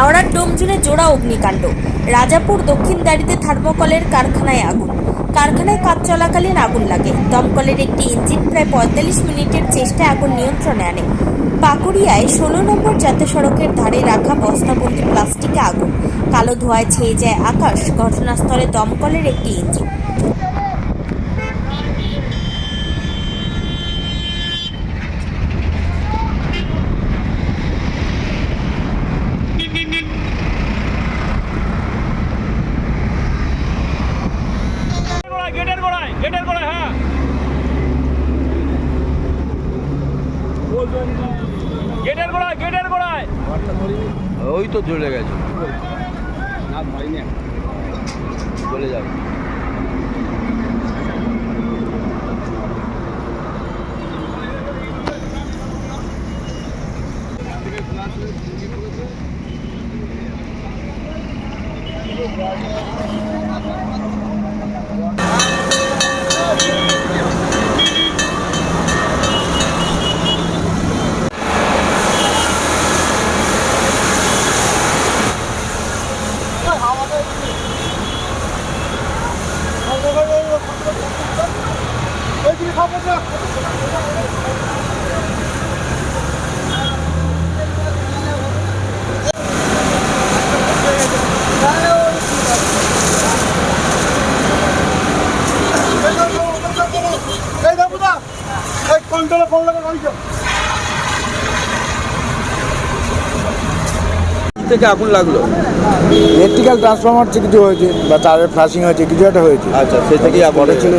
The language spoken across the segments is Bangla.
হাওড়ার ডোমজুড়ে জোড়া অগ্নিকাণ্ড। রাজাপুর দক্ষিণ দাড়িতে থার্মোকলের কারখানায় আগুন। কারখানায় কাজ চলাকালীন আগুন লাগে। দমকলের একটি ইঞ্জিন প্রায় পঁয়তাল্লিশ মিনিটের চেষ্টায় আগুন নিয়ন্ত্রণে আনে। পাকুড়িয়ায় ষোলো নম্বর জাতীয় সড়কের ধারে রাখা বস্তাবন্দি প্লাস্টিকে আগুন। কালো ধোঁয়ায় ছেয়ে যায় আকাশ। ঘটনাস্থলে দমকলের একটি ইঞ্জিন গোড়ায় গেটের গোড়ায় গেটের গোড়ায় হ্যাঁ গেটের গোড়ায় গেটের গোড়ায়। ওই তো চলে গেছে। চলে যাবে এই দেখো না এই কন্ট্রোলে ফোন লাগা? থেকে আগুন লাগল? ইলেকট্রিক্যাল ট্রান্সফর্মার থেকে কিছু হয়েছে বা তারের ফ্লাশিং হয়েছে কিছু একটা হয়েছে। আচ্ছা সে থেকে আগুন ছিল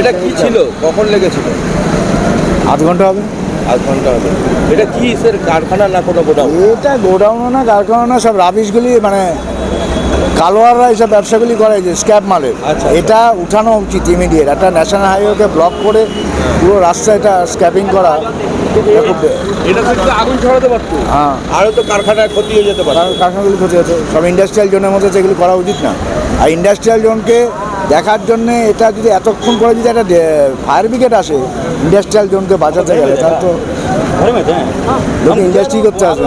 এটা কি ছিল? কখন লেগেছিল? আধ ঘণ্টা হবে। আধ ঘণ্টা হবে। এটা কি স্যার কারখানা না কোনো গোডাউন? এটা গোডাউন না কারখানা না সব রাবিশগুলি মানে কালোয়াররা এইসব ব্যবসাগুলি করে যে স্ক্যাপ মালের। আচ্ছা। এটা উঠানো উচিত ইমিডিয়েট একটা ন্যাশনাল হাইওয়েকে ব্লক করে পুরো রাস্তা এটা স্ক্যাপিং করা এটা আগুন ছড়াতে পারতো। হ্যাঁ। আরও তো কারখানায় ক্ষতি হয়ে যেতে পারে। কারখানাগুলি ক্ষতি সব ইন্ডাস্ট্রিয়াল জোনের মধ্যে সেগুলি করা উচিত না। আর ইন্ডাস্ট্রিয়াল জোনকে দেখার জন্য এটা যদি এতক্ষণ করে যদি একটা ফায়ার ব্রিগেড আসে ইন্ডাস্ট্রিয়াল জোনকে বাঁচাতে গেলে তাহলে তো ইন্ডাস্ট্রি করতে আসবে